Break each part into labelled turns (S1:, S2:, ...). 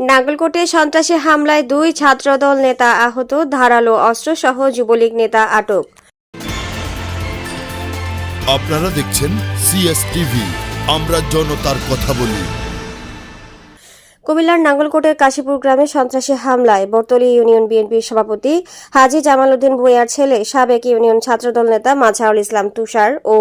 S1: নাগলকোটে সন্ত্রাসী হামলায় দুই ছাত্রদল নেতা আহত, ধারালো অস্ত্র সহ যুবলীগ নেতা আটক।
S2: আপনারা দেখছেন সিএসটিভি আমরা জনতার কথা বলি।
S1: কুমিল্লার নাঙ্গলকোটের কাশীপুর গ্রামে সন্ত্রাসী হামলায় বর্তলী ইউনিয়ন বিএনপির সভাপতি হাজি জামাল উদ্দিন ভূঁইয়ার ছেলে সাবেক ইউনিয়ন ছাত্রদল নেতা মাঝারুল ইসলাম তুষার ও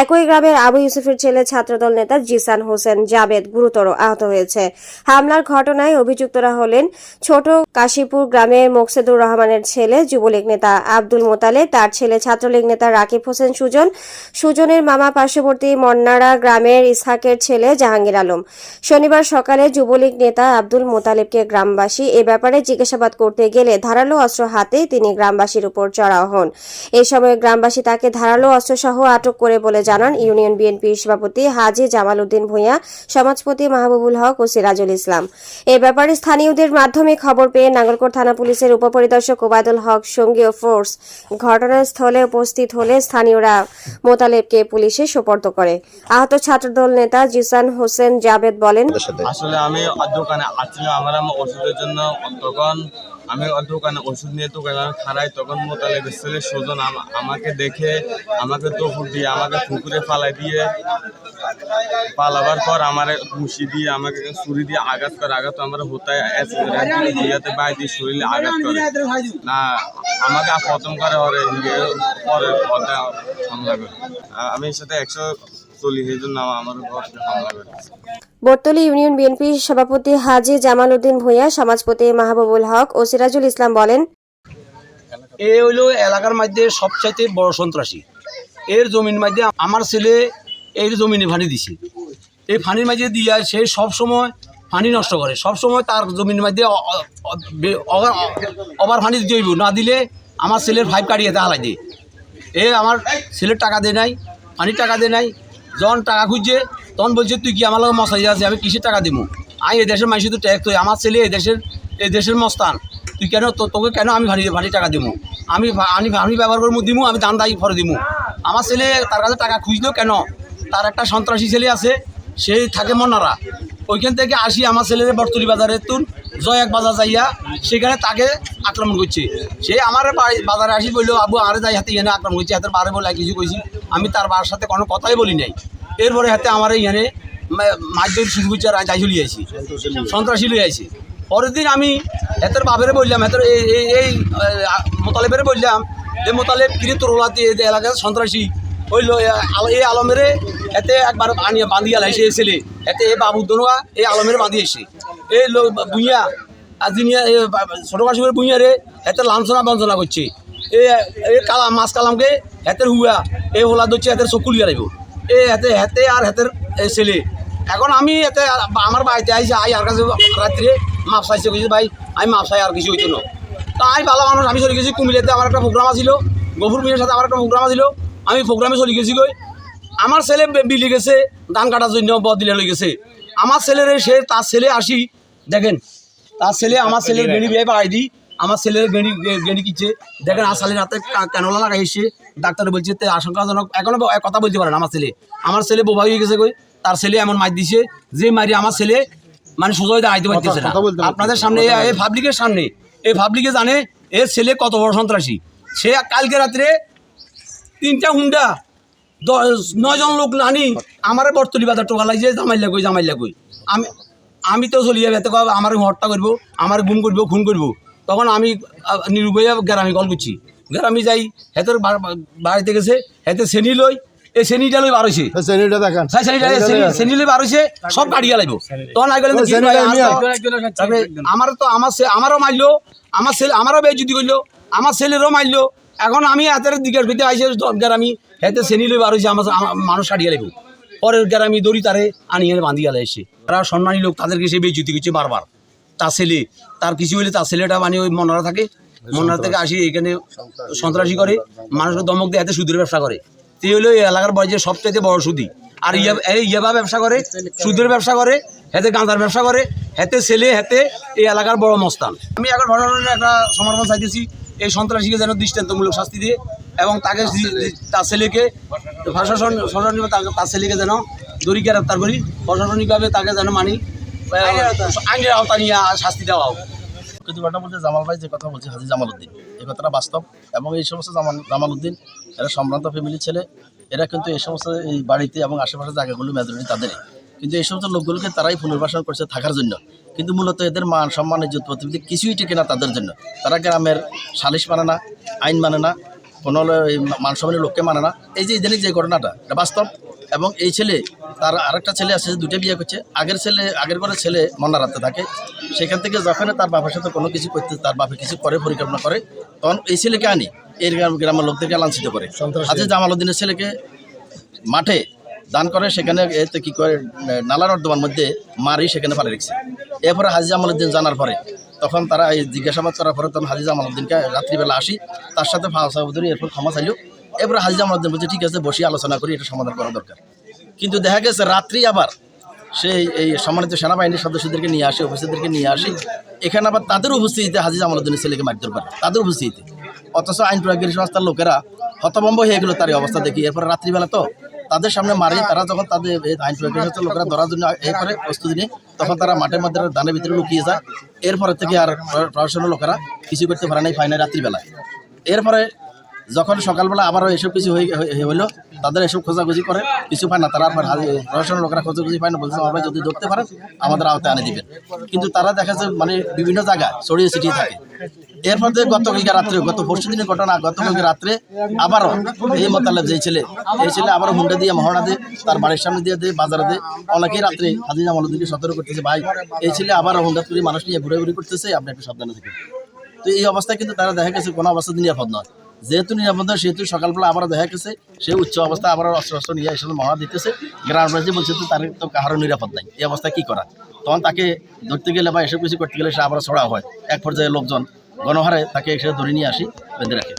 S1: একই গ্রামের আবু ইউসুফের ছেলে ছাত্রদল নেতা জিসান হোসেন জাবেদ গুরুতর আহত হয়েছে। হামলার ঘটনায় অভিযুক্তরা হলেন ছোট কাশীপুর গ্রামের মোকসেদুর রহমানের ছেলে যুবলীগ নেতা আব্দুল মোতালে তার ছেলে ছাত্রলীগ নেতা রাকিব হোসেন সুজন, সুজনের মামা পার্শ্ববর্তী মন্নারা গ্রামের ইসহাকের ছেলে জাহাঙ্গীর আলম। শনিবার সকালে যুবলীগ নেতা আব্দুল মোতালেবকে গ্রামবাসী এ ব্যাপারে জিজ্ঞাসাবাদ করতে গেলে ধারালো অস্ত্র হাতে তিনি গ্রামবাসীর উপর চড়াও হন। এ সময় গ্রামবাসী তাকে ধারালো অস্ত্রসহ আটক করে বলে জানান ইউনিয়ন বিএনপির সভাপতি হাজি জামাল উদ্দিন ভূঁইয়া সমাজপতি মাহবুবুল হক ও সিরাজুল ইসলাম। এ ব্যাপারে স্থানীয়দের মাধ্যমে খবর পেয়ে নাগলকোট থানা পুলিশের উপপরিদর্শক ওবায়দুল হক সঙ্গীয় ফোর্স ঘটনাস্থলে উপস্থিত হলে স্থানীয়রা মোতালেবকে পুলিশে সোপর্দ করে। আহত ছাত্রদল নেতা জিসান হোসেন জাবেদ বলেন
S3: আসলে আমি দোকানে আসছিলাম আমার ওষুধের জন্য তখন আমি দোকানে ওষুধ নিয়ে দোকানে খারাই তখন মোতালেব ছেলে সুজন আম- আমাকে দেখে, আমাকে দোপুর দিয়ে, আমাকে পুকুরে ফালাই দিয়ে, পালাবার পর আমার ঘুষি দিয়ে, আমাকে ছুরি দিয়ে আঘাত করে, আঘাত আমার হোতায় বাই দিয়ে শরীরে আঘাত করে। না, আমাকে প্রথম করে পরে ওটা হামলা করে। আমি সাথে একশো চল্লিশ এই জন্য আমার ঘর হামলা করে
S1: বর্তলী ইউনিয়ন বিএনপির সভাপতি হাজি জামাল উদ্দিন ভূঁইয়া সমাজপতি মাহবুবুল হক ও সিরাজুল ইসলাম বলেন
S4: এ হইল এলাকার মধ্যে সবচাইতে বড় সন্ত্রাসী। এর জমির মধ্যে আমার ছেলে এর জমিনে ফানি দিছে। এই ফানির মাঝে দিয়া সে সব সময় ফানি নষ্ট করে। সব সময় তার জমির মধ্যে অবার ফানি দিতে হইব। না দিলে আমার ছেলের ফাইভ কাটিয়ে হালাই দিয়ে এ আমার ছেলের টাকা দেয় নাই ফানির টাকা দেয় নাই যখন টাকা খুঁজছে, তখন বলছে, তুই কি আমার লগে মশাই আছে আমি কিসের টাকা দিব আমি এই দেশের মানুষ তো ট্যাক্স তুই আমার ছেলে এই দেশের এই দেশের মস্তান। তুই কেন তোকে কেন আমি ভারী ভারী টাকা দিব আমি আমি আমি ব্যবহার করব, দিমু, আমি দান দায়ী ফরে দিমু। আমার ছেলে তার কাছে টাকা খুঁজলো কেন? তার একটা সন্ত্রাসী ছেলে আছে, সে থাকে মনারা ওইখান থেকে আসি আমার ছেলের বর্তলি বাজারে তুন, জয়াক বাজার যাইয়া সেখানে তাকে আক্রমণ করছে। সে আমার বাজারে আসি বলল, আবু, আরে যাই হাতে এখানে আক্রমণ করছে, হাতের বারে বলে কিছু কইছি। আমি তার বার সাথে কোনো কথাই বলি নাই। এরপরে হাতে আমার এখানে মাছ ধরে শুরু করছে যাই আইছি। সন্ত্রাসী লই আইছি। পরের দিন আমি হেতের বাবেরে বললাম, হেতের এই এই মোতালেবের বললাম যে, মোতালেব, কিরে তোর ওলাতে এই এলাকার সন্ত্রাসী? হইল এই আলমেরে এতে একবার আনিয়া বাঁধিয়া লাইছে এই ছেলে। এতে এই বাবু দনোয়া এই আলমের বাঁধিয়েছে এই বুইয়া, আজি নিয়ে ছোট কাশিমের বুইয়া রে এতে লাঞ্ছনা বঞ্চনা করছে। এই কালাম মাছ কালামকে হেতের হুয়া এই হোলা দচ্ছে হেতের চকুলিয়া লাগব এ হেতে হেতে আর হেতের এই ছেলে। এখন আমি এতে আমার বাড়িতে আইসি আই আর কাছে রাত্রে মাপ চাইছে কিছু ভাই আমি মাপ চাই আর কিছু হইতো না। তা আমি ভালো মানুষ আমি চলে গেছি কুমিল্লাতে আমার একটা প্রোগ্রাম আছিল। গফুর মিলের সাথে আমার একটা প্রোগ্রাম আছিল। আমি প্রোগ্রামে চলে গেছি গই। আমার ছেলে বিলি গেছে ধান কাটার জন্য বদ দিলে লই গেছে। আমার ছেলের সে তার ছেলে আসি দেখেন তার ছেলে আমার ছেলের গেণি বিয়ে পাই দি আমার ছেলের গেণি গেণি কিচ্ছে দেখেন আর ছেলের হাতে ক্যানোলা লাগাই এসে ডাক্তার বলছে তে আশঙ্কাজনক। এখনও ব- কথা বলতে পারে না আমার ছেলে। আমার ছেলে বোবা হয়ে গেছে কই তার ছেলে এমন মার দিছে যে মারি আমার ছেলে মানে সোজা দাঁড়াইতে পারতেছে না। আপনাদের সামনে এই- পাবলিকের সামনে এই পাবলিকে জানে এর ছেলে কত বড় সন্ত্রাসী। সে কালকে রাত্রে তিনটা হুন্ডা দশ নয়জন লোক আনি আমার বর্তলি বাজার টোকা লাগছে জামাইলা কই জামাইলা কই। আমি আমি তো চলি যাবে এত আমার হত্যা করব আমার গুম করব খুন করব। তখন আমি নিরুপায় গ্রামে কল করছি। গ্রামে যাই হেতের বাড়িতে গেছে হেতে শ্রেণি লই এই শ্রেণীটা লই বার হয়েছে
S5: শ্রেণীটা দেখান।
S4: সাই শ্রেণীটা শ্রেণি লই বার হয়েছে সব কাটিয়া লাগবো তখন আগে। আমার তো আমার আমারও মারলো আমার ছেলে আমারও করল আমার ছেলেরও মারলো এখন আমি হাতের দিকের ভিতরে আইসে গ্রামি হেতে শ্রেণি লই বার হয়েছে আমার মানুষ কাটিয়া লাগবো পরের গ্রামি দড়ি তারে আনি এনে বাঁধিয়া এসে তারা সম্মানী লোক তাদেরকে সে বেজুতি করছে বারবার। তার ছেলে তার কিছু হলে তার ছেলেটা মানে ওই মনারা থাকে। মনারা থেকে আসি, এখানে সন্ত্রাসী করে মানুষের দমক দিয়ে হাতে সুদের ব্যবসা করে। এই হলো এই এলাকার বয়সে সবচেয়ে বড় সুদি। আর ইয়া ইয়াবা ব্যবসা করে, সুদের ব্যবসা করে, হেতে গাঁজার ব্যবসা করে, হেতে ছেলে হেতে এই এলাকার বড় মস্তান। আমি এখন ঘটনার একটা সমর্পণ চাইতেছি, এই সন্ত্রাসীকে যেন দৃষ্টান্তমূলক শাস্তি দিয়ে এবং তাকে যে- যে- তার ছেলেকে প্রশাসন তার ছেলেকে যেন দড়ি গ্রেপ্তার করি, প্রশাসনিকভাবে তাকে যেন মানি। আইনের আওতা নিয়ে শাস্তি দেওয়া হোক।
S5: কিন্তু ঘটনা বলতে জামাল ভাই যে কথা বলছে হাজি জামাল উদ্দিন এই কথাটা বাস্তব। এবং এই সমস্ত জামাল জামাল উদ্দিন এরা সম্ভ্রান্ত ফ্যামিলির ছেলে এরা কিন্তু এই সমস্ত এই বাড়িতে এবং আশেপাশের জায়গাগুলো মেজরিটি তাদেরই। কিন্তু এই সমস্ত লোকগুলোকে তারাই পুনর্বাসন করছে থাকার জন্য। কিন্তু মূলত এদের মান সম্মান ইজ্জত প্রতিনিধি কিছুই টিকে না তাদের জন্য। তারা গ্রামের সালিশ মানে না আইন মানে না কোনো ল- এই মান সম্মানের লোককে মানে না। এই যে ইদানিং যে ঘটনাটা এটা বাস্তব? এবং এই ছেলে তার আরেকটা ছেলে আছে যে দুটো বিয়ে করছে। আগের ছেলে আগের ঘরের ছেলে মন্নারাতে থাকে। সেখান থেকে যখন তার বাপের সাথে কোনো কিছু করতে তার বাপে কিছু করে পরিকল্পনা করে তখন এই ছেলেকে আনি। এই গ্রাম- গ্রামের লোকদেরকে লাঞ্ছিত করে। আজকে জামাল উদ্দিনের ছেলেকে মাঠে দান করে সেখানে এতে কি করে নালা নর্দমার মধ্যে মারি সেখানে পারে রেখেছে এরপরে হাজি জামালউদ্দিন জানার পরে তখন তারা এই জিজ্ঞাসাবাদ করার পরে তখন হাজি জামালউদ্দিনকে রাত্রিবেলা আসি তার সাথে ধরে এরপর ক্ষমা চাইল। এরপরে হাজি জামালউদ্দিন বলছে, ঠিক আছে বসে আলোচনা করি, এটা সমাধান করা দরকার। কিন্তু দেখা গেছে, রাত্রি আবার সেই, এই সম্মানিত সেনাবাহিনীর সদস্যদেরকে নিয়ে আসে, অফিসারদেরকে নিয়ে আসি। এখানে আবার তাদের উপস্থিতিতে হাজি জামালউদ্দিনের ছেলেকে মারধর করে, তাদের উপস্থিতিতে। অথচ আইন প্রয়োগের সংস্থার লোকেরা হতভম্ব হয়ে গেলো তার অবস্থা দেখি। এরপর রাত্রিবেলা তো তাদের সামনে মারি, তারা যখন তাদের আইন প্রয়োগের সংস্থার লোকেরা ধরার জন্য এ করে প্রস্তুতি নিয়ে, তখন তারা মাঠের মধ্যে ধানের ভিতরে লুকিয়ে যায়। এরপরে থেকে আর প্র- প্রশাসনের লোকেরা কিছু করতে পারে নাই ফাইনাল রাত্রিবেলায়। এরপরে যখন সকালবেলা আবারও এসব কিছু হয়ে হলো, তাদের এসব খোঁজাখুঁজি করে কিছু পায় না, তারা আবার প্রশাসনের লোকেরা খোঁজাখুঁজি পায় না, বলছে আমরা যদি ধরতে পারেন, আমাদের আওতায় আনে দিবেন। কিন্তু তারা দেখা যাচ্ছে মানে বিভিন্ন জায়গায় ছড়িয়ে ছিটিয়ে থাকে। এরপর থেকে গতকালকে রাত্রে, গত পরশু দিনের ঘটনা, গতকালকে রাত্রে আবারও এই মোতালেব যে ছেলে, এই ছেলে আবারও হুন্ডা দিয়ে, মহড়া দিয়ে, তার বাড়ির সামনে দিয়ে দিয়ে বাজারে দিয়ে অনেকেই রাত্রে হাজি জামালুদ্দিনকে সতর্ক করতেছে, ভাই, এই ছেলে আবারও হুন্ডা করে মানুষ নিয়ে ঘুরে ঘুরে করতেছে, আপনি একটু সাবধানে থাকেন। তো এই অবস্থায় কিন্তু তারা দেখা গেছে, কোনো অবস্থা নিরাপদ নয়। যেহেতু নিরাপদ, সেহেতু সকালবেলা আবার দেখা গেছে, সে উচ্চ অবস্থা আবার অস্ত্র অস্ত্র নিয়ে এসে মহা দিতেছে। গ্রামবাসী বলছে তো তার তো কাহারও নিরাপদ নাই, এই অবস্থায় কি করা? তখন তাকে ধরতে গেলে বা এসব কিছু করতে গেলে সে আবার ছড়া হয়। এক পর্যায়ে লোকজন গণহারে তাকে এসে ধরে নিয়ে আসি, বেঁধে রাখে।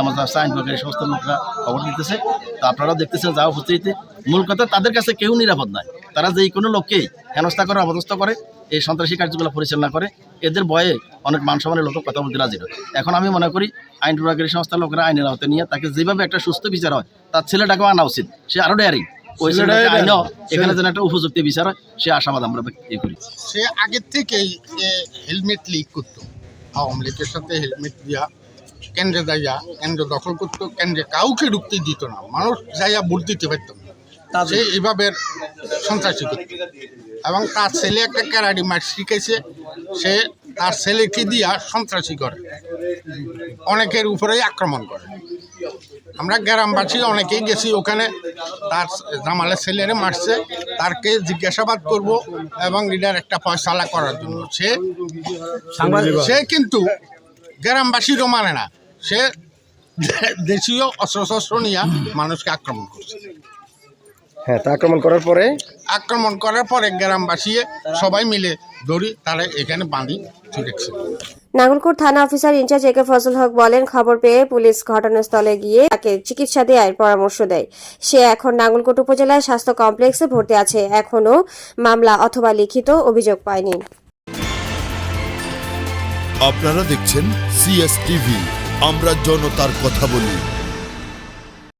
S5: এমন সাইন ব্লকের এই সমস্ত লোকরা খবর দিতেছে। তো আপনারাও দেখতেছেন, যা উপস্থিতিতে। মূল কথা, তাদের কাছে কেউ নিরাপদ নয় তারা যে কোনো লোককেই হেনস্থা করে অবস্থা করে, এই সন্ত্রাসী কার্যগুলো পরিচালনা করে। এদের বয়ে অনেক মান সম্মানের লোক কথা বলতে রাজি নয়। এখন আমি মনে করি আইন বিভাগের সংস্থার লোকেরা আইনের আওতায় নিয়ে তাকে যেভাবে একটা সুস্থ বিচার হয় তার ছেলেটাকেও আনা উচিত। সে আরও ডেয়ারিং ওই ছেলেটাকে আইনও এখানে যেন একটা উপযুক্ত বিচার হয় সে আশাবাদ আমরা ইয়ে করি।
S6: সে আগের থেকেই হেলমেট লিক করতো। আওয়ামী লীগের সাথে হেলমেট দিয়া কেন্দ্রে যাইয়া কেন্দ্র দখল করতো কেন্দ্রে কাউকে ঢুকতে দিত না। মানুষ যাইয়া ভোট দিতে পারত না। সে এইভাবে সন্ত্রাসী করত। এবং তার ছেলে একটা ক্যারাডি মার শিখেছে সে তার ছেলেকে দিয়া সন্ত্রাসী করে। অনেকের উপরেই আক্রমণ করে। আমরা গ্রামবাসী অনেকেই গেছি ওখানে। তার জামালের ছেলেরে মারছে। তারকে জিজ্ঞাসাবাদ করব এবং এটার একটা ফয়সালা করার জন্য। সে সে কিন্তু গ্রামবাসীরও মানে না। সে দেশীয় অস্ত্রশস্ত্র নিয়ে মানুষকে আক্রমণ করছে।
S7: হ্যাঁ তা আক্রমণ করার পরে?
S6: আক্রমণ করার পরে গ্রামবাসী সবাই মিলে ধরি তারা এখানে বাঁধি রেখেছে
S1: নাঙ্গলকোট থানা officer in charge A K Fazal Haque বলেন খবর পেয়ে পুলিশ ঘটনাস্থলে গিয়ে তাকে চিকিৎসা দেওয়ার পরামর্শ দেয়। সে এখন নাঙ্গলকোট উপজেলার স্বাস্থ্য কমপ্লেক্সে ভর্তি আছে। এখনও মামলা অথবা লিখিত অভিযোগ পায়নি।
S2: আপনারা দেখছেন সিএস টিভি আমরা জনতার কথা বলি।